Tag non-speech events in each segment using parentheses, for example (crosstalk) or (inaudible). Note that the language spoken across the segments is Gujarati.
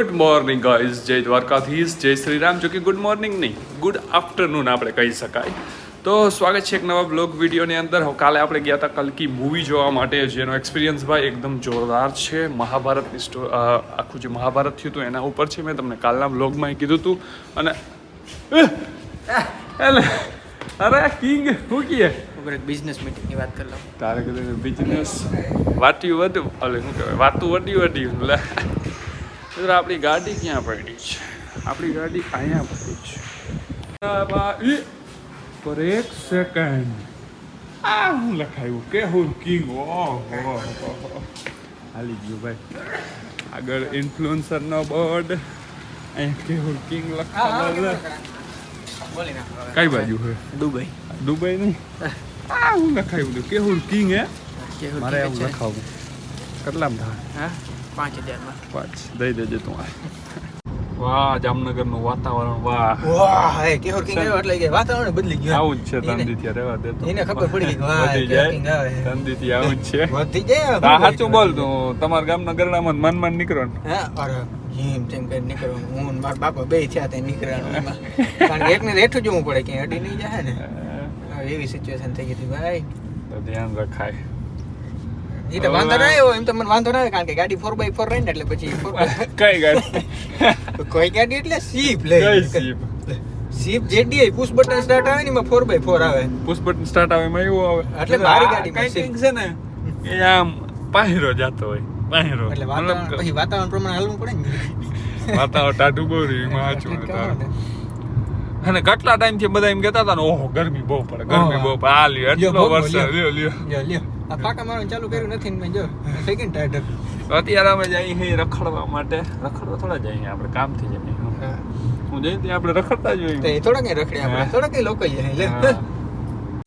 ગુડ મોર્નિંગ ગાઈઝ જય દ્વારકાધીશ. જય શ્રી રામ જો કે ગુડ મોર્નિંગ નહીં. ગુડ આફ્ટરનૂન આપણે કહી શકાય. તો સ્વાગત છે એક નવા બ્લોગ વિડીયોની અંદર. કાલે આપણે ગયા હતા કલકી મૂવી જોવા માટે જેનો એક્સપિરિયન્સ ભાઈ એકદમ જોરદાર છે. મહાભારતની સ્ટો આખું જે મહાભારત થયું હતું એના ઉપર છે. મેં તમને કાલના બ્લોગમાં કીધું હતું. અને એટલે અરે કિંગ હું કીએ? ઉપર એક બિઝનેસ મીટિંગની વાત કરી લઉં. તારે કીધું બિઝનેસ વાટ્યું વધુ એટલે શું કહેવાય? વાતું વડ્યું વડ્યું લે મિત્રો આપણી ગાડી ક્યાં પડી છે? આપણી ગાડી અહીંયા પડી છે! પર એક સેકન્ડ આ હું લખાયું? કે હું કિંગ ઓહો હાલી ગયું ભાઈ. આગળ ઇન્ફ્લુએન્સરનો બોર્ડ અહીંયા કે હું કિંગ લખાયેલો. કઈ બાજુ છે? દુબઈ. દુબઈ નહીં? આ હું લખાયું હતું કે હું કિંગ હે? મારે એવું લખાવું. કેટલામાં થાય? હા? પાંચ હજારમાં પાંચ. દઈ દેજે તું આ વાહ જામનગરનું વાતાવરણ વાહ. વાહ હે કેહોર કિંગ આવ્યો એટલે કે વાતાવરણ બદલી ગયું આવું જ છે તંદીથી રહેવા દે તો. એને ખબર પડી ગઈ વાહ, વધી જાય. તંદીથી આવું. જ છે. વધી જાય હા સાચું બોલ તું તમારા ગામના ગરડામાં મન મન નીકળો ને. હા અરે જેમ તેમ કરી નીકળો હું માર બાપા બે થયા ત્યાં નીકળવાનું કારણ કે એકને રેઠું જવું પડે ક્યાંય અડી નહીં જાય ને. એવી સિચ્યુએશન થઈ ગઈ હતી ભાઈ. તો ધ્યાન રખાય. એ તો વાંધો ના આવ્યો એમ તો મને વાંધો ના આવે કારણ કે ગાડી ફોર બાય ફોર રહી ને એટલે પછી કઈ ગાડી? કોઈ ગાડી એટલે સીપ લે. કઈ સીપ સીપ જેડી પુશ બટન સ્ટાર્ટ આવે ને એમાં ફોર બાય ફોર આવે. પુશ બટન સ્ટાર્ટ આવે એમાં એવું આવે. એટલે મારી ગાડીમાં કંઈક છે ને એ આમ પાહેરો જાતો હોય પાહેરો એટલે વાતાવરણ પછી વાતાવરણ પ્રમાણે હાલવું પડે ને. વાતાવરણ ટાઢું બોરી તારું. ને. અને કેટલા ટાઈમથી બધા એમ કેતા હતા ને ઓહો ગરમી બહુ પડે ગરમી બહુ પડે. આ લ્યો એટલો વરસાદ લ્યો. લ્યો લ્યો. આ ફાકા મારવાનું ચાલુ કર્યું નથી ને મેં જો સેકન્ડ ટાયર તો અત્યારે અમે જઈએ છીએ રખડવા માટે. રખડવા થોડા જઈએ આપણે કામથી જઈએ હું. જઈએ ત્યાં આપણે રખડતા જ તો હોઈએ એ થોડા કઈ રખડે આપણે હા. થોડા કઈ લોકો જાય લે.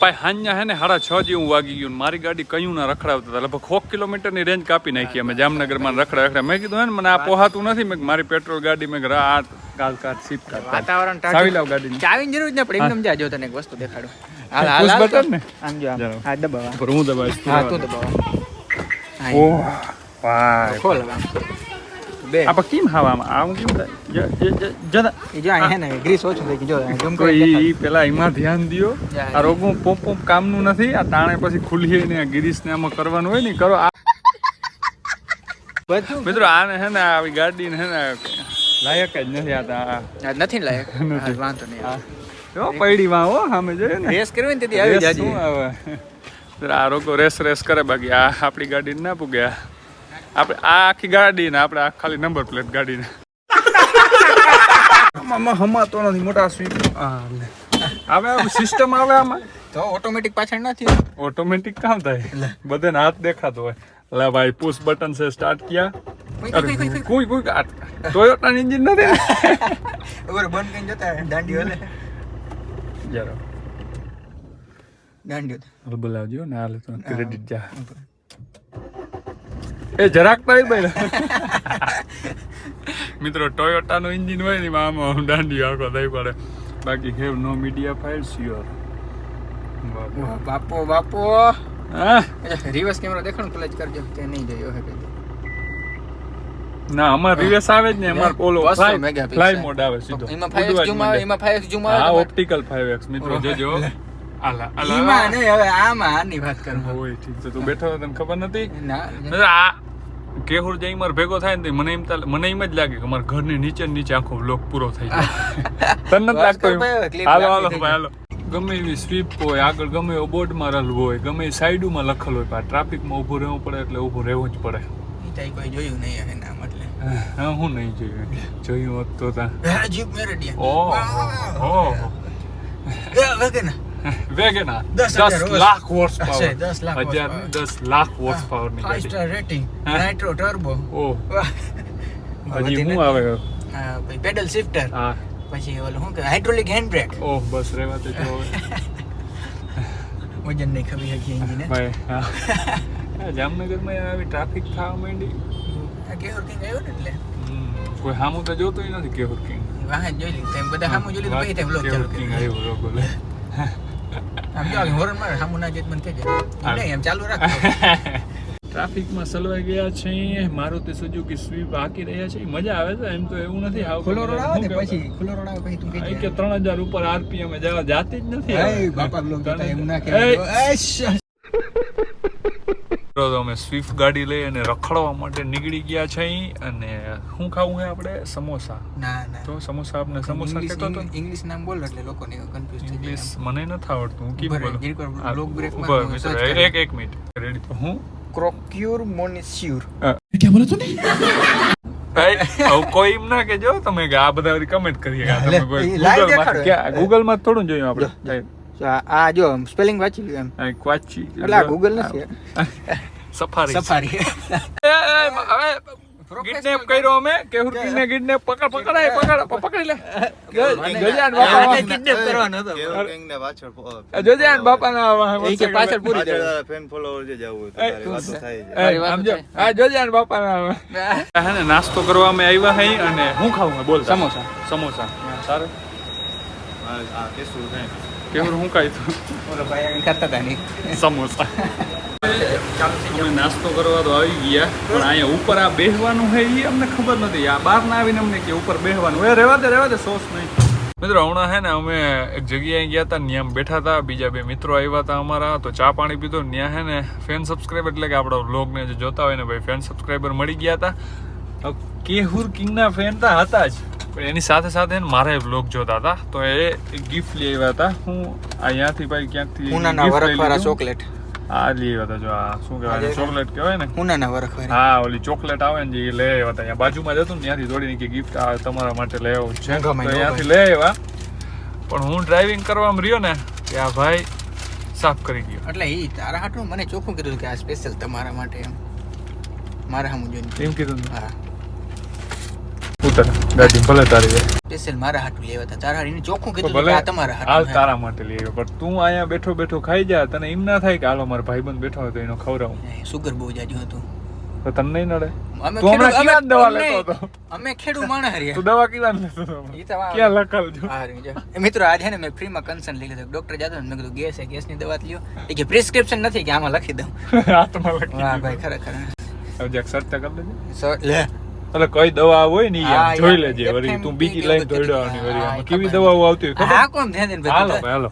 ભાઈ હાંજ્યા હે ને સાડા છ જેવું વાગી ગયું ને મારી ગાડી કયું ના રખડાવતા હતા. લગભગ સો કિલોમીટરની રેન્જ કાપી નાખી અમે જામનગરમાં રખડા રખડા. મેં કીધું હે ને મને આ પોહાતું નથી. મેં કીધું મારી પેટ્રોલ ગાડી મેં કીધું આ કાલ કાલ સીપ કાઢ વાતાવરણ ચાવી લાવ ગાડીની. ચાવીની જરૂર જ ના પડે એમને જાજો તને એક વસ્તુ દેખાડું. Button તો. ને? આમ જો આમ. હા દબાવા. પર હું દબાવીશ? હા તું દબાવા. ઓ ભાઈ. ખોલ. બે. આપણે કેમ હવામાં આમ? કેમ જ- જ- જ- અહીં હે ને ગ્રીસ ઓછું થઈ ગયું. જો અહીં ઝૂમ તો કરી ઈ દેખાડ. ઈ પેલા એમાં ધ્યાન દ્યો. આ રોગું પોપ પોપ કામનું નથી. આ તાણે પછી ખુલ્લી ને ગ્રીસ ને આમાં કરવાનું હોય ને કરો. આ મિત્રો આને હે ને આવી ગાડી ને હે ને લાયક જ નથી આ નથી લાયક. વાંધો નહીં. આ જો પૈડીમાં હો સામે જોઈએ ને રેસ કરવી ને તેથી આવી જાજો આવે આ રોગો રેસ રેસ કરે બાકી આ આપણી ગાડી ના પૂગ્યા આપણે આ આખી ગાડી ને આપણે આ ખાલી નંબર પ્લેટ ગાડી ને આમાં હમાતો નથી મોટા સ્વીપ હવે સિસ્ટમ આવે આમાં તો ઓટોમેટિક પાછળ નથી ઓટોમેટિક કામ થાય બધાને હાથ દેખાતો હોય લે ભાઈ પુશ બટન છે સ્ટાર્ટ કિયા કોઈ કોઈ ટોયોટા ની એન્જિન નથી બંધ કરીને જતા દાંડી જરા. હાલ બોલાવજો ને હાલ તો ક્રેડિટ જા એ જરાક તારી ભાઈ મિત્રો ટોયોટાનું એન્જિન હોય ને આમાં દાંડી આખો દઈ પડે બાકી હેવ નો મીડિયા ફાઇલ વાહ, બાપો બાપો હા રિવર્સ કેમેરા દેખાણ ને કરજો તે નહીં જોયો હે કદી. ના અમાર રિવર્સ આવે જ ને અમાર ઓલો ફ્લાય મોડ આવે સીધો. એમાં 5x ઝૂમ આવે એમાં 5x ઝૂમ આવે આ ઓપ્ટિકલ 5x મિત્રો જોજો. આલા આલા. ઈમાં નહીં હવે આમાં આની વાત કરું હોય ઠીક છે તું બેઠો તને ખબર નથી? ના. આ કેહુર જઈ માર ભેગો થાય ને મને એમ મને એમ જ લાગે કે મારા ઘરની નીચે નીચે આખો બ્લોક પૂરો થઈ જાય (laughs) તને નથી લાગતો એમ? ભાઈ, clip હાલો હાલો ભાઈ, હાલો. ગમે એવી સ્વીપ હોય આગળ ગમે એવો બોર્ડ મારેલું હોય ગમે એ સાઈડમાં લખેલું હોય પણ ટ્રાફિકમાં ઊભું રહેવું પડે એટલે ઊભું રહેવું જ પડે. કોઈ જોયું નહીં હા હું નહીં જોયું જોયું હોત તો તા હા, જીપ મેરેડિયન ઓહ ઓહ વગેના વેગેના દસ દસ હજાર લાખ હોર્સ હશે, પાવર દસ લાખ હજાર horsepower. દસ લાખ હોર્સ પાવરની ફાઈવ ગાડી સ્ટાર રેટિંગ હા. નાઇટ્રો ટર્બો ઓહ વાહ હજી શું આવે હા, પછી પેડલ શિફ્ટર હા પછી ઓલું શું કે હાઇડ્રોલિક હેન્ડ બ્રેક ઓહ બસ રહેવા તો જો હવે. વજન નહીં ખબર હકી એન્જિન ભાઈ હા આ જામનગરમાં આવી ટ્રાફિક થવા માંડી આ કેહોર કિંગ આવ્યો ને એટલે? હમ, કોઈ સામું તો જોતોય નથી કેવર કિંગ વાહ જોઈ લીધું. તેમ બધા સામું જોઈ લીધું પછી તે vlog ચાલુ કિંગ આવ્યો લોકો લે આમ જો હોરન મારે સામું ના જોઈ મને એમ નહીં એમ ચાલુ રાખ ટ્રાફિકમાં (laughs) સલવાઈ ગયા છે મારુતિ સુઝુકી સ્વીપ હાકી રહ્યા છે. મજા આવે છે એમ તો એવું નથી. આવ ખુલ્લો રોડ આવે? પછી? ખુલ્લો રોડ આવે પછી તું કે ત્રણ હજાર ઉપર આરપીએમ જવા જાતી જ નથી. એ બાપા લોકો એમ ના એ, તો અમે સ્વિફ્ટ ગાડી લઈ અને રખડવા માટે નીકળી ગયા છે અહીં અને શું ખાવું છે આપણે? સમોસા. ના ના. તો સમોસા આપણે સમોસા કહેતો હતો ઇંગ્લિશ નામ બોલ એટલે લોકોને કન્ફ્યુઝ થઈ ઇંગ્લિશ મને નથી આવડતું હું કી બોલું? log break માં મિત્રો, એક- એક મિનિટ. રેડી તો હું? ક્રોક્યુર મોનિસ્યુર ભાઈ હવે કોઈ એમ ના કેજો તમે કે આ બધા કમેન્ટ કરીએ કે તમે કોઈ ક્યાં Google માં થોડું જોયું આપણે. આ જો સ્પેલિંગ વાંચી લ્યો એમ. વાંચી એટલે આ ગૂગલ નથી. સફારી. સફારી. (laughs) એ, એ, હવે કિડનેપ કર્યો અમે કેહુર કિડને કિડને પકડ પકડાય પકડ પકડી લે. જોજે બાપા kidnap કરવાનો હતો. કંઈક પાછળ જોજાન જોજે બાપા ના એ કે પાછળ પૂરી જાય. ફેન fan જે જાવું તારી વાતો થાય છે. મારી વાત છે. હા બાપા ના હે ને નાસ્તો કરવા અમે આવ્યા હઈ અને હું ખાવું બોલ સમોસા. સમોસા. સારું. આ આ કેસુર કેહુર હું ખાઈ તું? ઓલો ભાઈ કરતા હતા નહીં સમોસા. (laughs) અમે નાસ્તો કરવા તો આવી ગયા પણ અહીંયા ઉપર આ બેસવાનું છે એ અમને ખબર નથી. આ બહાર ના આવીને અમને કે ઉપર બેસવાનું એ રહેવા દે રહેવા દે સોસ નહીં. મિત્રો હમણાં હે ને અમે એક જગ્યાએ ગયા હતા ત્યાં બેઠા હતા. બીજા બે મિત્રો આવ્યા હતા અમારા તો ચા પાણી પીધો. ત્યાં હે ને ફેન સબસ્ક્રાઈબર એટલે કે આપણા વ્લોગને જે જોતા હોય ને ભાઈ ફેન સબસ્ક્રાઈબર મળી ગયા હતા. કેહુર કિંગના ફેન તો હતા જ. પણ એની સાથે સાથે મારે વ્લોગ જોતા હતા. તો એ ગિફ્ટ લઈ આવ્યા હતા. હું અહીંયાથી ભાઈ ક્યાંકથી. ચોકલેટ. આ લઈ આવ્યા હતા જો આ શું કહેવાય ચોકલેટ કહેવાય ને? ઉનાના વરખવાળા હા ઓલી ચોકલેટ આવે ને જે લઈ આવ્યા હતા બાજુમાં જતું ને ત્યાંથી દોડીને કે ગિફ્ટ આ તમારા માટે લઈ આવ્યું છે. તો મોંઘામાં લઈ આવ્યા પણ હું ડ્રાઇવિંગ કરવામાં રહ્યો ને કે આ ભાઈ સાફ કરી ગયો. એટલે એ તારા હાટું મને ચોખ્ખું કીધું કે આ સ્પેશિયલ તમારા માટે એમ. મારા હામું જોઈને. એમ કીધું. હા. ઉતર ગાડી ભલે તારી સ્પેશિયલ મારા હાટું લેવા હતા. તારા હાટું ચોખ્ખું કીધું ભલે આ તમારા હાલ તારા માટે લઈ આવ્યો. પણ તું અહીંયા બેઠો બેઠો ખાઈ જા તને એમ ના થાય કે હાલો મારો ભાઈબંધ બેઠો હોય તો એનો ખવડાવું. સુગર બહુ જાજુ હતું. તો તને નહીં નડે? અમે તું હમણાં ખેડૂ- કેવા દવા અમે- લેતો હતો? અમે ખેડૂ માણસ રહ્યા. તું દવા કેવા લેતો હતો ક્યાં હા, મિત્રો આજે ને મેં ફ્રીમાં કન્સર્ન લઈ લીધું. ડોક્ટર જતો ને મેં કીધું ગેસ છે ગેસની દવા લ્યો. એ કે પ્રિસ્ક્રિપ્શન નથી. કે આમાં લખી દઉં. (laughs) હાથમાં લખી વાહ ભાઈ ખરેખર. હવે જરાક કરી લેજે સો- લે. એટલે કઈ દવા હોય ને જોઈ લેજે વળી તું બીજી લાઈન દોડવાની વળી આમાં. કેવી દવાઓ આવતી હોય હા ખબર કોણ છે ને હાલો ભાઈ હાલો.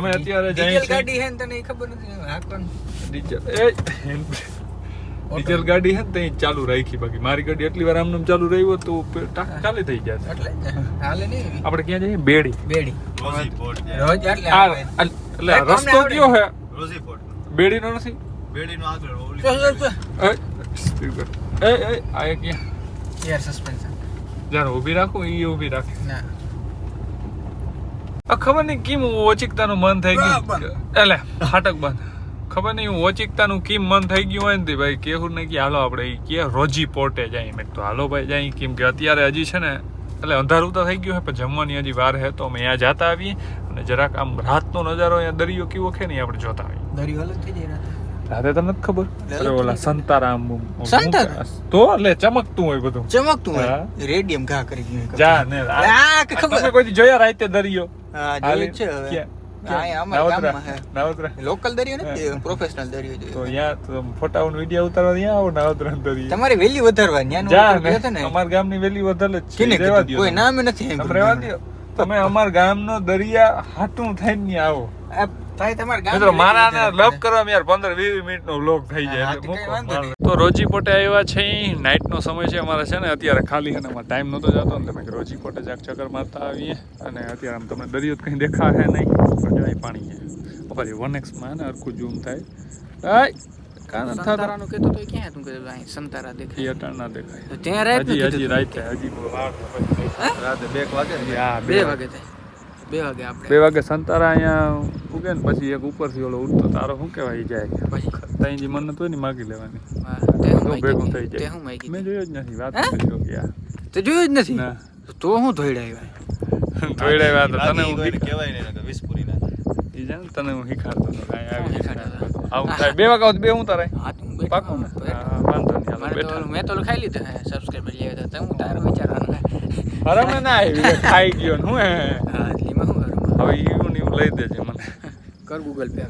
અમે અત્યારે જઈએ ડીઝલ છીએ. ગાડી હે ને તને ખબર નથી? હા કોણ? ડીઝલ એ ડીઝલ ગાડી હે ને ત્યાં ચાલુ રાખી બાકી. મારી ગાડી એટલી વાર આમનામ ચાલુ રહી હોય તો ટાક ચાલે થઈ જાય એટલે હાલે નહીં. આપણે ક્યાં જઈએ? બેડી. બેડી. રોજ એટલે રસ્તો કયો હે રોજીપોર્ટ બેડીનો નથી? બેડીનો આગળ ઓલી એ એ આ ક્યાં યાર સસ્પેન્શન જ્યારે ઊભી રાખું એ ઊભી રાખે. ના. આ ખબર નહીં કેમ ઓચિકતાનું મન થઈ ગયું? એટલે ફાટક બંધ. ખબર નહીં ઓચિકતાનું કેમ મન થઈ ગયું હોય ને ભાઈ કેવું ને કે હાલો આપણે ઈ કે રોજી પોર્ટે જાય મેં તો હાલો ભાઈ જાય કેમ કે અત્યારે હજી છે ને એટલે અંધારું તો થઈ ગયું હે પણ જમવાની હજી વાર હે તો અમે અહીંયા જતા આવીએ. અને જરાક આમ રાતનો નજારો અહીંયા દરિયો કેવો છે ને આપણે જોતા આવીએ. દરિયો અલગ થઈ જાય રાતે. તમને ખબર? અરે ઓલા સંતારામ તો એટલે ચમકતું હોય બધું. ચમકતું હોય? રેડિયમ ઘા કરી ગયું જા ને આ- ખબર? કોઈ જોયા રાતે દરિયો? હા છે હવે. લોકલ દરિયો નથી પ્રોફેશનલ દરિયો તો ફોટા વિડિયો ઉતારવા ત્યાં આવો નાવતરા દરિયો. તમારી વેલી વધારવા ન્યાનું ને ને અમાર ગામની વેલી વધારે છે. કોઈ નામ નથી રેવા સાંભળ્યું. તમે અમાર ગામનો દરિયા હાટું થઈને આવો. મિત્રો મારા લવ કરવા યાર પંદર વીસ મિનિટ નો વ્લોગ થઈ જાય. તો. તો રોજી પોટે આવ્યા છે નાઇટ નો સમય છે અમારે છે ને અત્યારે ખાલી અને ટાઈમ નતો જતો. ને તમે રોજી પોટે જાક ચક્કર મારતા આવીએ. અને અત્યારે આમ તમને દરિયો તો કઈ દેખાશે નહીં. પણ જો પાણી છે. અમારી વન એક્સમાં ને હરખું ઝૂમ થાય. સંતારાનું કહેતો તો એ ક્યાં હતું કે અહીં સંતારા દેખાય? અટાણ ના દેખાય. ત્યાં રાત હજી હજી રાત હજી. રાતે બે વાગે હા બે વાગે થાય. બે વાગે આપણે. બે વાગે સંતારા અહીંયા ઉગે ને પછી એક ઉપરથી ઓલો ઉડતો તારો શું કહેવાય જાય. પછી? ત્યાં જે મન હોય ને માગી લેવાની. હા, તે હું તો માગી ભેગું થઈ જાય. મેં જોયો જ નથી વાત? કરી તે જોયો જ નથી? ના. તો હું ધોઈડા આવ્યા? (laughs) ધોઈડાવ્યા તો તને હું કહેવાય નહીં વિસ્પુરી વીસ ના તને હું શીખાડતો હતો કાંઈ આવી શીખાડતો આવું થાય. બે વાગ્યા સુધી બે હું તારે પાકું ને? હતો, વાંધો નહીં મેં તો ખાઈ લીધું. હે સબસ્ક્રાઈબર લેવા હતા હું તારો વિચારવાનું. હે. મને ના આવી ખાઈ ગયો હું હવે એવું ને એવું લઈ દેજે મને. કર ગૂગલ પે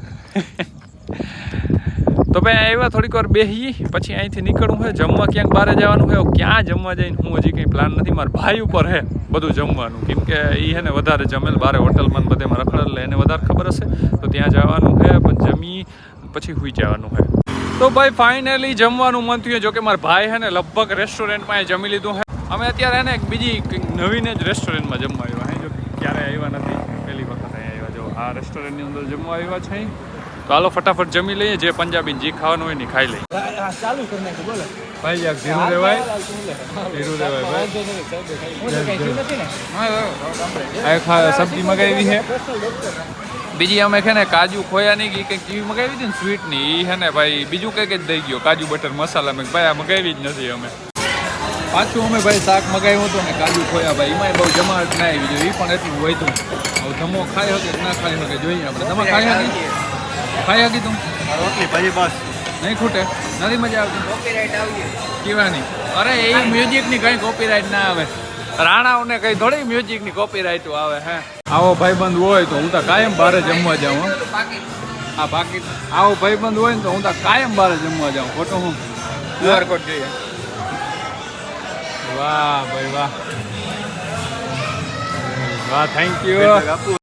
તો ભાઈ આવ્યા થોડીક વાર બેસી પછી અહીંથી નીકળવું હોય જમવા ક્યાંક બહાર જવાનું હોય ક્યાં જમવા જઈને? હું હજી કંઈ પ્લાન નથી. મારા ભાઈ ઉપર હે બધું જમવાનું. કેમ કે એ હે ને વધારે જમેલ બારે હોટલમાં બધે બધેમાં રખડેલ એટલે એને વધારે ખબર હશે. તો ત્યાં જવાનું છે પણ જમી પછી હુઈ જવાનું છે તો ભાઈ ફાઇનલી જમવાનું મન થયું જો કે મારા ભાઈ હે ને લગભગ રેસ્ટોરન્ટમાં જમી લીધું હે. અમે અત્યારે ને બીજી નવીને જ રેસ્ટોરન્ટમાં જમવા આવ્યા હે. જો ક્યારે આવ્યા નથી પહેલી વખત અહીંયા આવ્યા જો આ રેસ્ટોરન્ટની અંદર જમવા આવ્યા છે. તો હાલો ફટાફટ જમી લઈએ જે પંજાબી જે ખાવાનું હોય ને ખાઈ લઈએ. ચાલુ બોલો. ભાઈ યાર ધીરું રેવાય. ધીરું રેવાય ભાઈ. સબ્જી મગાવી છે. બીજી અમે છે ને કાજુ ખોયા કે કંઈક એવી મગાવી હતી ને સ્વીટની એ છે ને ભાઈ બીજું કંઈક જ દઈ ગયો કાજુ બટર મસાલા મેં. ભાઈ આ મગાવી જ નથી અમે. પાછું અમે ભાઈ શાક મગાવ્યું હતું ને કાજુ ખોયા ભાઈ એમાંય બહુ જમાવટ ના આવી જોઈએ એ પણ એટલું હોય તું. હવે ધમો ખાઈ શકે ના ખાઈ શકે જોઈએ આપણે. તમે ખાઈ શકી ખાઈ હતી તું? રોટલી ભાજી બસ. નહીં ખૂટે? નથી મજા આવતી? કોપીરાઇટ આવી કીવાની. અરે એ મ્યુઝિકની કંઈ કોપીરાઇટ ના આવે. રાણાઓને કંઈ થોડી મ્યુઝિકની કોપીરાઇટ આવે હે? આવો ભાઈબંધ હોય તો હું તો કાયમ બહાર જમવા જાઉં હો. આ બાકી આવો ભાઈબંધ હોય ને તો હું તો કાયમ બહાર જમવા જાઉં. ખોટું હું? ક્યુઆર કોડ જોઈએ. વાહ ભાઈ વાહ. વાહ થેન્ક યુ